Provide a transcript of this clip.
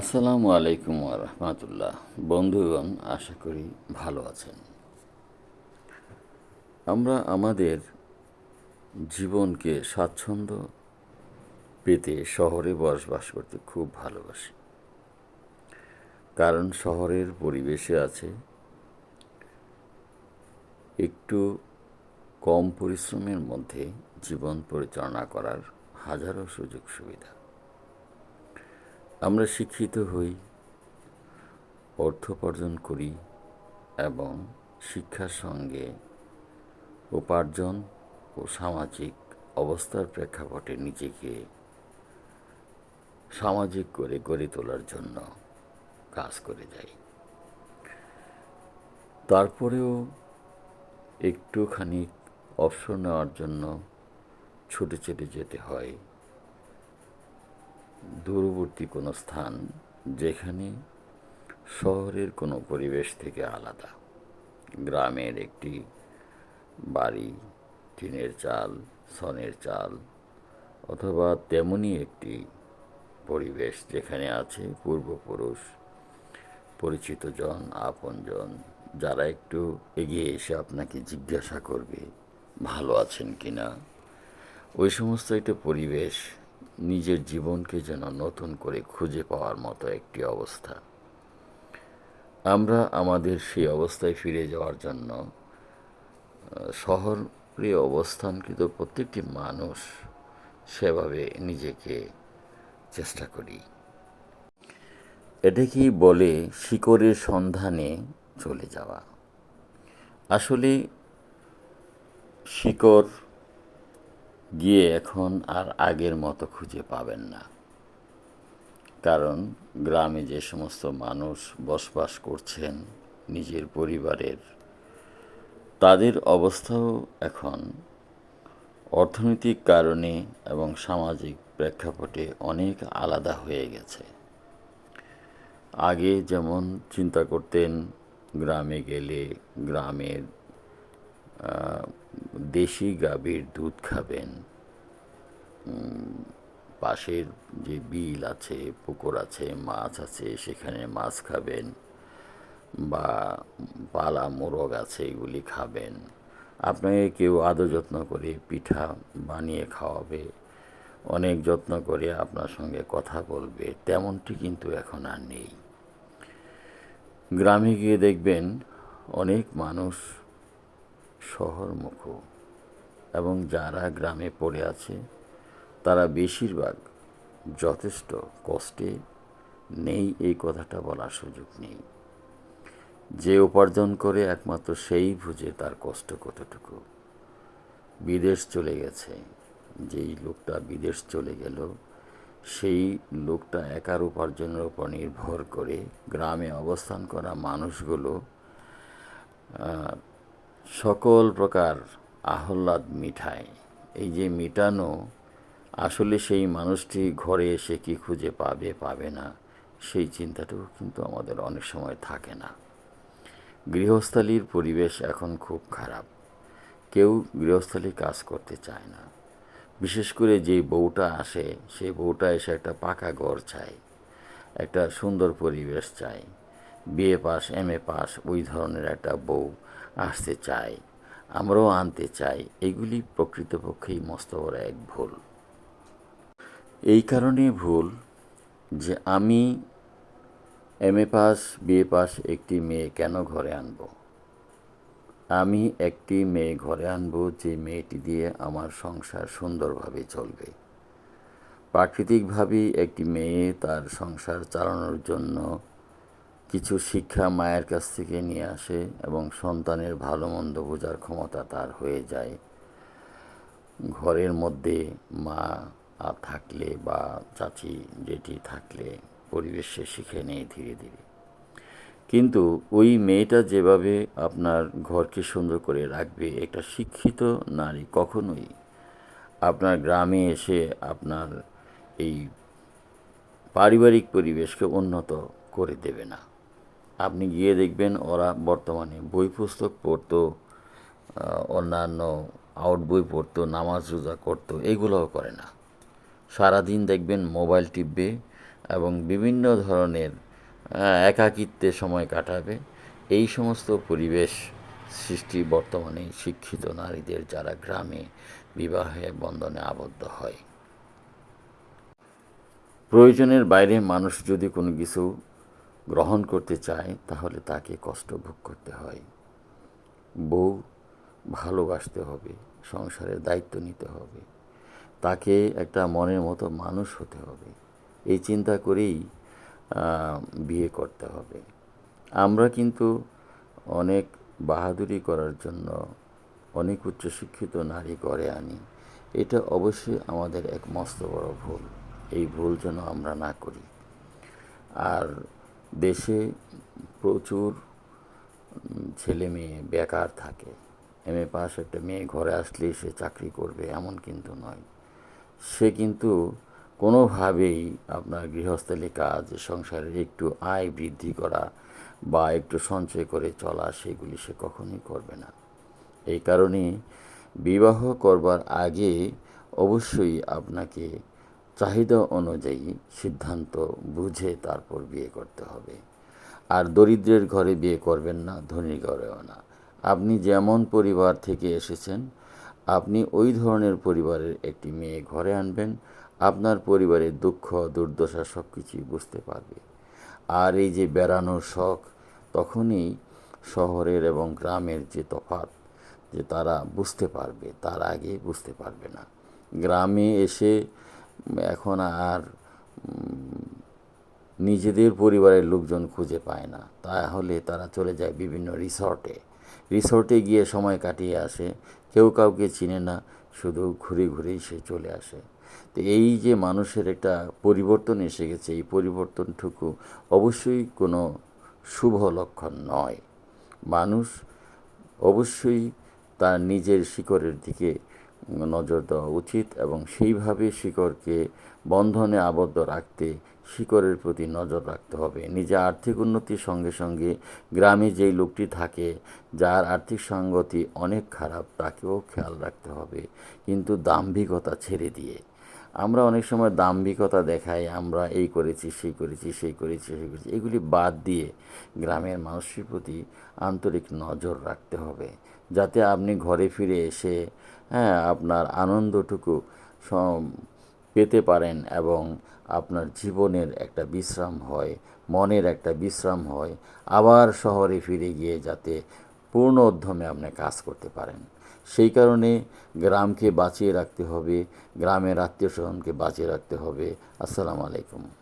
আসসালামু আলাইকুম রহমতুল্লাহ। বন্ধুগণ, আশা করি ভালো আছেন। আমরা আমাদের জীবনকে স্বাচ্ছন্দ্য পেতে শহরে বসবাস করতে খুব ভালোবাসি। কারণ শহরের পরিবেশে আছে একটু কম পরিশ্রমের মধ্যে জীবন পরিচালনা করার হাজারো সুযোগ সুবিধা আমরা শিক্ষিত হই, অর্থ উপার্জন করি এবং শিক্ষার সঙ্গে উপার্জন ও সামাজিক অবস্থার প্রেক্ষাপটে নিজেকে সামাজিক করে গড়ে তোলার জন্য কাজ করে যাই। তারপরেও একটুখানি অবসর নেওয়ার জন্য ছুটে ছুটে যেতে হয়। দূরবর্তী কোনো স্থান যেখানে শহরের কোনো পরিবেশ থেকে আলাদা। গ্রামের একটি বাড়ি, টিনের চাল, সনের চাল, অথবা তেমনই একটি পরিবেশ যেখানে আছে পূর্বপুরুষ, পরিচিত জন আপনজন যারা একটু এগিয়ে এসে আপনাকে জিজ্ঞাসা করবে, ভালো আছেন কি না ওই সমস্ত একটা পরিবেশ নিজের জীবনকে যেন নতুন করে খুঁজে পাওয়ার মতো একটি অবস্থা। আমরা আমাদের সেই অবস্থায় ফিরে যাওয়ার জন্য শহরে অবস্থানকৃত প্রত্যেকটি মানুষ সেভাবে নিজেকে চেষ্টা করি। এটাকেই বলে শিকড়ের সন্ধানে চলে যাওয়া? আসলে শিকড় গিয়ে এখন আর আগের মতো খুঁজে পাবেন না। কারণ গ্রামে যে সমস্ত মানুষ বসবাস করছেন নিজের পরিবারের, তাদের অবস্থাও এখন অর্থনৈতিক কারণে এবং সামাজিক প্রেক্ষাপটে অনেক আলাদা হয়ে গেছে। আগে যেমন চিন্তা করতেন গ্রামে গেলে গ্রামের দেশি গাভীর দুধ খাবেন পাশের যে বিল আছে, পুকুর আছে, মাছ আছে, সেখানে মাছ খাবেন বা পালা, মোরগ আছে, এগুলি খাবেন। আপনাকে কেউ আদর যত্ন করে পিঠা বানিয়ে খাওয়াবে, অনেক যত্ন করে আপনার সঙ্গে কথা বলবে, তেমনটি কিন্তু এখন আর নেই। গ্রামে গিয়ে দেখবেন অনেক মানুষ শহরমুখ এবং যারা গ্রামে পড়ে আছে তারা বেশিরভাগ যথেষ্ট কষ্টে নেই, এই কথাটা বলার সুযোগ নেই। যে উপার্জন করে একমাত্র সেই বুঝে তার কষ্ট কতটুকু। বিদেশ চলে গেছে, যেই লোকটা বিদেশ চলে গেল, সেই লোকটা একার উপার্জনের উপর নির্ভর করে গ্রামে অবস্থান করা মানুষগুলো সকল প্রকার আহ্লাদ মিঠায়। এই যে মিটানো আসলে সেই মানুষটি ঘরে এসে কি খুঁজে পাবে পাবে না, সেই চিন্তাটুকু কিন্তু আমাদের অনেক সময় থাকে না। গৃহস্থালির পরিবেশ এখন খুব খারাপ। কেউ গৃহস্থালি কাজ করতে চায় না। বিশেষ করে যে বউটা আসে সেই বউটা এসে একটা পাকা ঘর চায়, একটা সুন্দর পরিবেশ চায় BA pass, M A pass, ওই ধরনের একটা বউ আসতে চায়, আমরাও আনতে চাই, এগুলি প্রকৃতপক্ষেই মস্ত বড় এক ভুল। এই কারণে ভুল যে আমি M A pass BA pass একটি মেয়ে কেন ঘরে আনব? আমি একটি মেয়ে ঘরে আনব যে মেয়েটি দিয়ে আমার সংসার সুন্দরভাবে চলবে। প্রাকৃতিকভাবেই একটি মেয়ে তার সংসার চালানোর জন্য কিছু শিক্ষা মায়ের কাছ থেকে নিয়ে আসে এবং সন্তানের ভালো মন্দ বোঝার ক্ষমতা তার হয়ে যায়। ঘরের মধ্যে মা থাকলে বা চাচি যেটি থাকলে পরিবেশে শিখে নেয় ধীরে ধীরে। কিন্তু ওই মেয়েটা যেভাবে আপনার ঘরকে সুন্দর করে রাখবে, একটা শিক্ষিত নারী কখনোই আপনার গ্রামে এসে আপনার এই পারিবারিক পরিবেশকে উন্নত করে দেবে না। আপনি গিয়ে দেখবেন ওরা বর্তমানে বই পুস্তক পড়তো অন্যান্য আউট বই পড়তো, নামাজ রোজা করতো, এগুলোও করে না। সারাদিন দেখবেন মোবাইল টিপবে এবং বিভিন্ন ধরনের একাকিত্বে সময় কাটাবে। এই সমস্ত পরিবেশ সৃষ্টি বর্তমানে শিক্ষিত নারীদের যারা গ্রামে বিবাহে বন্ধনে আবদ্ধ হয়। প্রয়োজনের বাইরে মানুষ যদি কোনো কিছু গ্রহণ করতে চায়, তাহলে তাকে কষ্ট ভোগ করতে হয়। বউ ভালোবাসতে হবে, সংসারের দায়িত্ব নিতে হবে। তাকে একটা মনের মতো মানুষ হতে হবে। এই চিন্তা করেই বিয়ে করতে হবে। আমরা কিন্তু অনেক বাহাদুরি করার জন্য অনেক উচ্চশিক্ষিত নারী করে আনি। এটা অবশ্যই আমাদের এক মস্ত বড় ভুল। এই ভুল যেন আমরা না করি। আর দেশে প্রচুর ছেলে মেয়ে বেকার থাকে। এম এ পাস একটা মেয়ে ঘরে আসলেই সে চাকরি করবে, এমন কিন্তু নয়। সে কিন্তু কোনোভাবেই আপনার গৃহস্থলী কাজ, সংসারের একটু আয় বৃদ্ধি করা বা একটু সঞ্চয় করে চলা সেগুলি সে কখনোই করবে না। এই কারণে বিবাহ করবার আগে অবশ্যই আপনাকে চাহিদা অনুযায়ী সিদ্ধান্ত বুঝে তারপর বিয়ে করতে হবে। আর দরিদ্রের ঘরে বিয়ে করবেন না, ধনীর ঘরেও না। আপনি যেমন পরিবার থেকে এসেছেন আপনি ওই ধরনের পরিবারের একটি মেয়ে ঘরে আনবেন, আপনার পরিবারের দুঃখ, দুর্দশা সব কিছুই বুঝতে পারবে। আর এই যে বেড়ানোর শখ, তখনই শহরের এবং গ্রামের যে তফাৎ, যে তারা বুঝতে পারবে, তার আগে বুঝতে পারবে না। গ্রামে এসে এখন আর নিজেদের পরিবারের লোকজন খুঁজে পায় না। তাহলে তারা চলে যায় বিভিন্ন রিসর্টে। রিসর্টে গিয়ে সময় কাটিয়ে আসে। কেউ কাউকে চিনে না, শুধু ঘুরে ঘুরেই সে চলে আসে। তো এই যে মানুষের একটা পরিবর্তন এসে গেছে, এই পরিবর্তনটুকু অবশ্যই কোনো শুভ লক্ষণ নয়। মানুষ অবশ্যই তার নিজের শিকড়ের দিকে নজর দেওয়া উচিত এবং সেইভাবে শিকড়কে বন্ধনে আবদ্ধ রাখতে শিকড়ের প্রতি নজর রাখতে হবে। নিজে আর্থিক উন্নতির সঙ্গে সঙ্গে গ্রামে যেই লোকটি থাকে, যার আর্থিক সঙ্গতি অনেক খারাপ, তাকেও খেয়াল রাখতে হবে। কিন্তু দাম্ভিকতা ছেড়ে দিয়ে। আমরা অনেক সময় দাম্ভিকতা দেখাই, আমরা এই করেছি, সেই করেছি সেই করেছি সেই করেছি। এগুলি বাদ দিয়ে গ্রামের মানুষের প্রতি আন্তরিক নজর রাখতে হবে। যাতে আপনি ঘরে ফিরে এসে হ্যাঁ আপনার আনন্দটুকু পেতে পারেন এবং আপনার জীবনের একটা বিশ্রাম হয়, মনের একটা বিশ্রাম হয়, আবার শহরে ফিরে গিয়ে যাতে পূর্ণ উদ্যমে আপনি কাজ করতে পারেন। সেই কারণে গ্রামকে বাঁচিয়ে রাখতে হবে, গ্রামের আত্মীয় স্বজনকে বাঁচিয়ে রাখতে হবে। আসসালামু আলাইকুম।